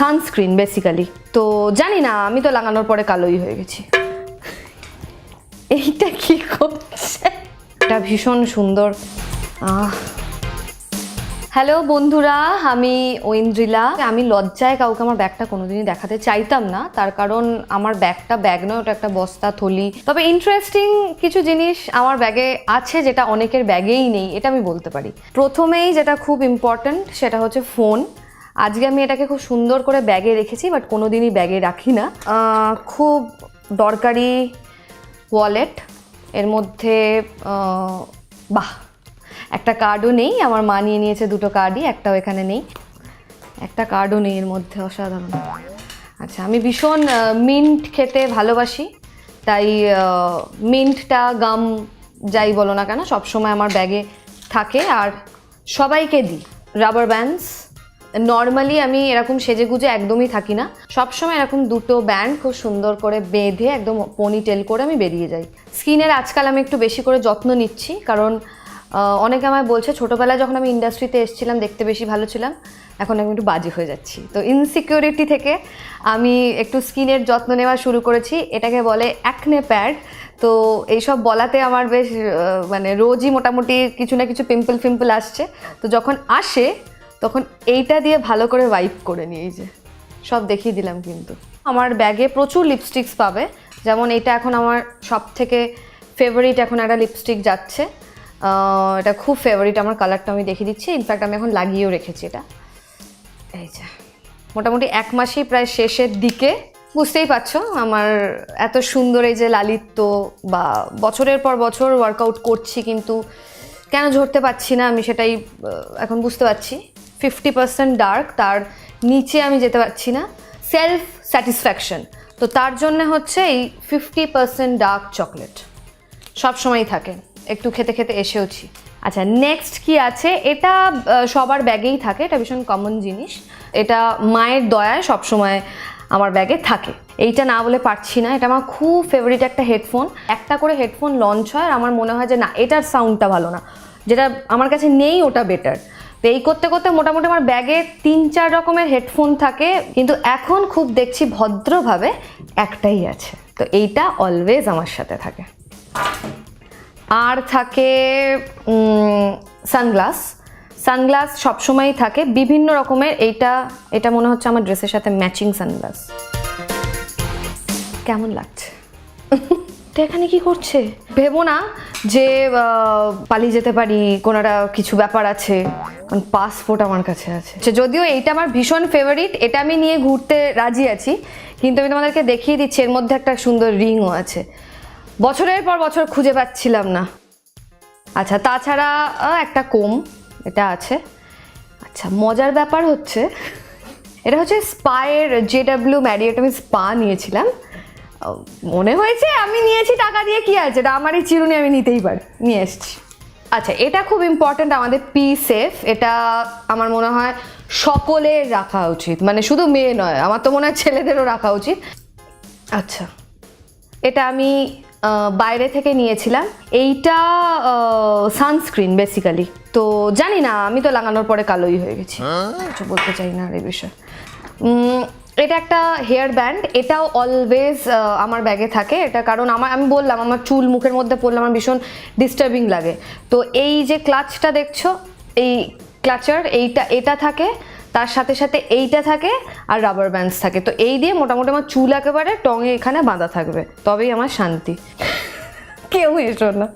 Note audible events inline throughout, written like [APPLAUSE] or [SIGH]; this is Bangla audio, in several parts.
সানস্ক্রিন বেসিক্যালি তো জানি না, আমি তো লাগানোর পরে কালোই হয়ে গেছি। এইটা কি করছে? এটা ভীষণ সুন্দর। হ্যালো বন্ধুরা, আমি ঐন্দ্রিলা। আমি লজ্জায় কাউকে আমার ব্যাগটা কোনোদিনই দেখাতে চাইতাম না। তার কারণ আমার ব্যাগটা ব্যাগ নয়, ওটা একটা বস্তা, থলি। তবে ইন্টারেস্টিং কিছু জিনিস আমার ব্যাগে আছে যেটা অনেকের ব্যাগেই নেই, এটা আমি বলতে পারি। প্রথমেই যেটা খুব ইম্পর্ট্যান্ট সেটা হচ্ছে ফোন আজকে আমি এটাকে খুব সুন্দর করে ব্যাগে রেখেছি বাট কোনোদিনই ব্যাগে রাখি না। খুব দরকারি ওয়ালেট এর মধ্যে বাহ, একটা কার্ডও নেই, আমার মা নিয়ে নিয়েছে দুটো কার্ডই একটাও এখানে নেই। একটা কার্ডও নেই এর মধ্যে, অসাধারণ। আচ্ছা আমি ভীষণ মিন্ট খেতে ভালোবাসি, তাই মিন্টটা গাম যাই বলো না কেন, সবসময় আমার ব্যাগে থাকে, আর সবাইকে দিই। রাবার ব্যান্ডস নর্মালি আমি এরকম সেজে গুজে একদমই থাকি না। সবসময় এরকম দুটো ব্যান্ড খুব সুন্দর করে বেঁধে একদম পনি টেল করে আমি বেরিয়ে যাই। স্কিনের আজকাল আমি একটু বেশি করে যত্ন নিচ্ছি, কারণ অনেকে আমায় বলছে, ছোটোবেলায় যখন আমি ইন্ডাস্ট্রিতে এসেছিলাম, দেখতে বেশি ভালো ছিলাম, এখন আমি একটু বাজে হয়ে যাচ্ছি। তো ইনসিকিউরিটি থেকে আমি একটু স্কিনের যত্ন নেওয়া শুরু করেছি। এটাকে বলে অ্যাকনে প্যাড তো এইসব বলাতে আমার বেশ মানে রোজই মোটামুটি কিছু না কিছু পিম্পল ফিম্পল আসছে। তো যখন আসে তখন এইটা দিয়ে ভালো করে ওয়াইপ করে এই যে। সব দেখিয়ে দিলাম কিন্তু। আমার ব্যাগে প্রচুর লিপস্টিক্স পাবে। যেমন এটা এখন আমার সব থেকে ফেভারিট এখন একটা লিপস্টিক যাচ্ছে। এটা খুব ফেভারিট আমার কালারটা আমি দেখিয়ে দিচ্ছি। ইনফ্যাক্ট আমি এখন লাগিয়েও রেখেছি এটা। এই যে, মোটামুটি এক মাসই প্রায় শেষের দিকে। বুঝতেই পারছ, আমার এত সুন্দর এই যে লালিত্য বা বছরের পর বছর ওয়ার্কআউট করছি কিন্তু কেন ঝরতে পারছি না আমি সেটাই এখন বুঝতে পারছি। ফিফটি পার্সেন্ট ডার্ক তার নিচে আমি যেতে পারছি না সেলফ স্যাটিসফ্যাকশন তো তার জন্য হচ্ছে এই ফিফটি পার্সেন্ট ডার্ক চকলেট সব সময় থাকে, একটু খেতে খেতে এসেওছি। আচ্ছা নেক্সট কি আছে? এটা সবার ব্যাগেই থাকে, এটা ভীষণ কমন জিনিস। এটা মায়ের দয়ায় সব সময় আমার ব্যাগে থাকে। এইটা না বলে পারছি না, এটা আমার খুব ফেভারিট একটা হেডফোন একটা করে হেডফোন লঞ্চ হয় আর আমার মনে হয় যে না, এটার সাউন্ডটা ভালো না। যেটা আমার কাছে নেই, ওটা বেটার তো এই করতে করতে মোটামুটি আমার ব্যাগে তিন, চার রকমের হেডফোন থাকে, কিন্তু এখন খুব দেখছি ভদ্রভাবে একটাই আছে। তো এইটা অলওয়েজ আমার সাথে থাকে। আর থাকে সানগ্লাস সানগ্লাস সবসময়ই থাকে, বিভিন্ন রকমের এইটা, এটা মনে হচ্ছে আমার ড্রেসের সাথে ম্যাচিং সানগ্লাস কেমন লাগছে? [LAUGHS] তো এখানে কি করছে? ভেবো না যে পালিয়ে যেতে পারি, কোনো একটা কিছু ব্যাপার আছে। কারণ পাসপোর্ট আমার কাছে আছে। যদিও এইটা আমার ভীষণ ফেভারিট এটা আমি নিয়ে ঘুরতে রাজি আছি, কিন্তু আমি তোমাদেরকে দেখিয়ে দিচ্ছি, এর মধ্যে একটা সুন্দর রিংও আছে। বছরের পর বছর খুঁজে পাচ্ছিলাম না। আচ্ছা তাছাড়া একটা কোম, এটা আছে। আচ্ছা মজার ব্যাপার হচ্ছে, এটা হচ্ছে স্পায়ের জে ডাব্লিউ ম্যারিয়েট, আমি স্পা নিয়েছিলাম। মনে হয়েছে আমি নিয়েছি, টাকা দিয়ে কি আছে? এটা আমারই চিরুনি, আমি নিতেই পারি, নিয়ে এসেছি। আচ্ছা এটা খুব ইম্পর্ট্যান্ট আমাদের পি সেফ এটা আমার মনে হয় সকলের রাখা উচিত। মানে শুধু মেয়ে নয় আমার তো মনে হয় ছেলেদেরও রাখা উচিত। আচ্ছা। এটা আমি বাইরে থেকে নিয়েছিলাম। এইটা সানস্ক্রিন বেসিক্যালি তো জানি না আমি তো লাগানোর পরে কালোই হয়ে গেছি। কিছু বলতে চাই না আর এই বিষয়ে এটা একটা হেয়ার ব্যান্ড এটাও অলওয়েজ আমার ব্যাগে থাকে। এটা কারণ আমার, আমি বললাম, আমার চুল মুখের মধ্যে পড়লে আমার ভীষণ ডিস্টার্বিং লাগে। তো এই যে ক্লাচটা দেখছ, এই ক্লাচার এইটা, এটা থাকে, তার সাথে সাথে এইটা থাকে আর রাবার ব্যান্ডস থাকে। তো এই দিয়ে মোটামুটি আমার চুল একেবারে টঙে এখানে বাঁধা থাকবে। তবেই আমার শান্তি। কেউ এসো না।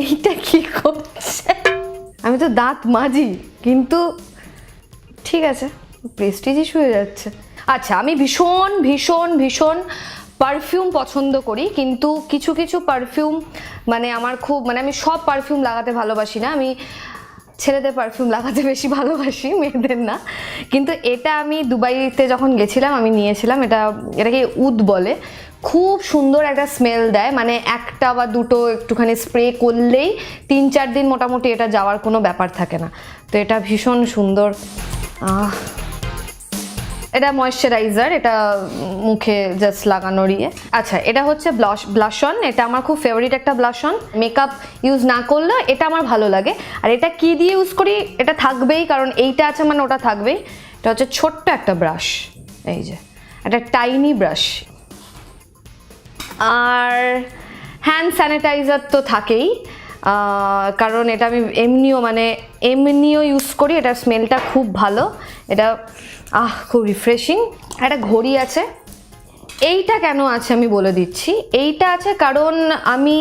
এইটা কি করছে? আমি তো দাঁত মাজি, কিন্তু ঠিক আছে। প্রেস্টিজ ইস্যু হয়ে যাচ্ছে। আচ্ছা আমি ভীষণ ভীষণ ভীষণ পারফিউম পছন্দ করি, কিন্তু কিছু কিছু পারফিউম মানে আমার খুব মানে আমি সব পারফিউম লাগাতে ভালোবাসি না। আমি ছেলেদের পারফিউম লাগাতে বেশি ভালোবাসি, মেয়েদের না। কিন্তু এটা আমি দুবাইতে যখন গেছিলাম, আমি নিয়েছিলাম, এটা, এটাকে উদ বলে। খুব সুন্দর একটা স্মেল দেয় মানে একটা বা দুটো একটুখানি স্প্রে করলেই তিন, চার দিন মোটামুটি এটা যাওয়ার কোনো ব্যাপার থাকে না। তো এটা ভীষণ সুন্দর। আহ এটা ময়শ্চারাইজার এটা মুখে জাস্ট লাগানোর ইয়ে। আচ্ছা এটা হচ্ছে ব্লাশ ব্লাশন এটা আমার খুব ফেভারিট একটা ব্লাশন মেকআপ ইউজ না করলে এটা আমার ভালো লাগে। আর এটা কি দিয়ে ইউজ করি? এটা থাকবেই, কারণ এইটা আছে মানে ওটা থাকবেই। এটা হচ্ছে ছোট্ট একটা ব্রাশ এই যে। একটা টাইনি ব্রাশ আর হ্যান্ড স্যানিটাইজার তো থাকেই। কারণ এটা আমি এমনিও মানে এমনিও ইউজ করি এটার স্মেলটা খুব ভালো। এটা আহ, খুব রিফ্রেশিং একটা ঘড়ি আছে। এইটা কেন আছে আমি বলে দিচ্ছি। এইটা আছে কারণ আমি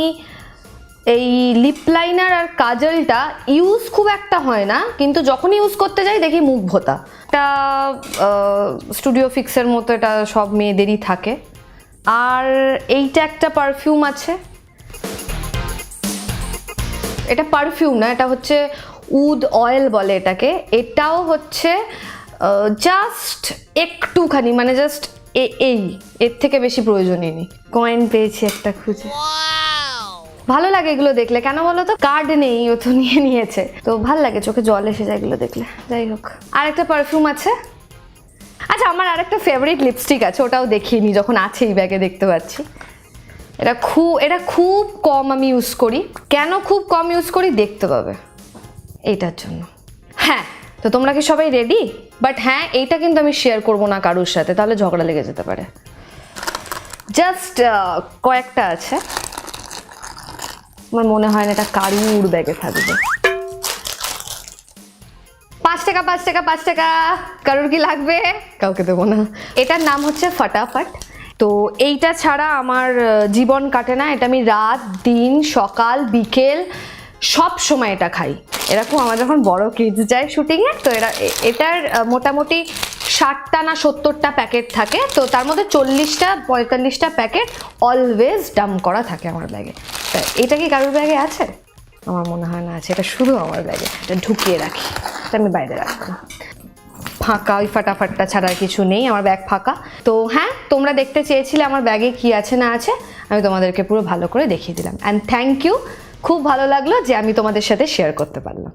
এই লিপ লাইনার আর কাজলটা ইউজ খুব একটা হয় না, কিন্তু যখন ইউজ করতে যাই দেখি মুখ ভোতা। এটা স্টুডিও ফিক্সের মতো এটা সব মেয়েদেরই থাকে। আর এইটা একটা পারফিউম আছে। এটা পারফিউম না, এটা হচ্ছে উড অয়েল বলে এটাকে। এটাও হচ্ছে জাস্ট একটুখানি মানে জাস্ট এই এর থেকে বেশি প্রয়োজনই নেই। কয়েন পেয়েছি একটা খুঁজে। ভালো লাগে এগুলো দেখলে। কেন বলো তো? কার্ড নেই ও তো নিয়ে নিয়েছে। তো ভালো লাগে চোখে জল এসে যায় এগুলো দেখলে। যাই হোক। আর একটা পারফিউম আছে। আচ্ছা আমার আরেকটা ফেভারিট লিপস্টিক আছে ওটাও দেখিনি যখন আছে এই ব্যাগে দেখতে পাচ্ছি। এটা খুব এটা খুব কম আমি ইউজ করি। কেন খুব কম ইউজ করি? দেখতে পাবে। এইটার জন্য। হ্যাঁ তো তোমরা কি সবাই রেডি বাট হ্যাঁ এইটা কিন্তু আমি শেয়ার করব না কারোর সাথে, তাহলে ঝগড়া লেগে যেতে পারে। জাস্ট কয়েকটা আছে। আমার মনে হয় না এটা কারুর ব্যাগে থাকবে। পাঁচ টাকা পাঁচ টাকা পাঁচ টাকা। কারোর কি লাগবে? কাউকে দেবো না। এটার নাম হচ্ছে ফটাফট। তো এইটা ছাড়া আমার জীবন কাটে না। এটা আমি রাত, দিন, সকাল, বিকেল সব সময় এটা খাই। এরকম আমার যখন বড় কিডস যায় শুটিংয়ে তো এরা এটার মোটামুটি ষাটটা না সত্তরটা প্যাকেট থাকে। তো তার মধ্যে চল্লিশটা, পঁয়তাল্লিশটা প্যাকেট অলওয়েজ ডাম করা থাকে আমার ব্যাগে এটা কি কারোর ব্যাগে আছে? আমার মনে হয় না আছে, এটা শুধু আমার ব্যাগে এটা ঢুকিয়ে রাখি, এটা আমি বাইরে রাখব না। ফাঁকা, ওই ফাটাফাটটা ছাড়া কিছু নেই, আমার ব্যাগ ফাঁকা। তো হ্যাঁ তোমরা দেখতে চেয়েছিলে আমার ব্যাগে কি আছে না আছে, আমি তোমাদেরকে পুরো ভালো করে দেখিয়ে দিলাম। অ্যান্ড থ্যাংক ইউ খুব ভালো লাগল যে আমি তোমাদের সাথে শেয়ার করতে পারলাম।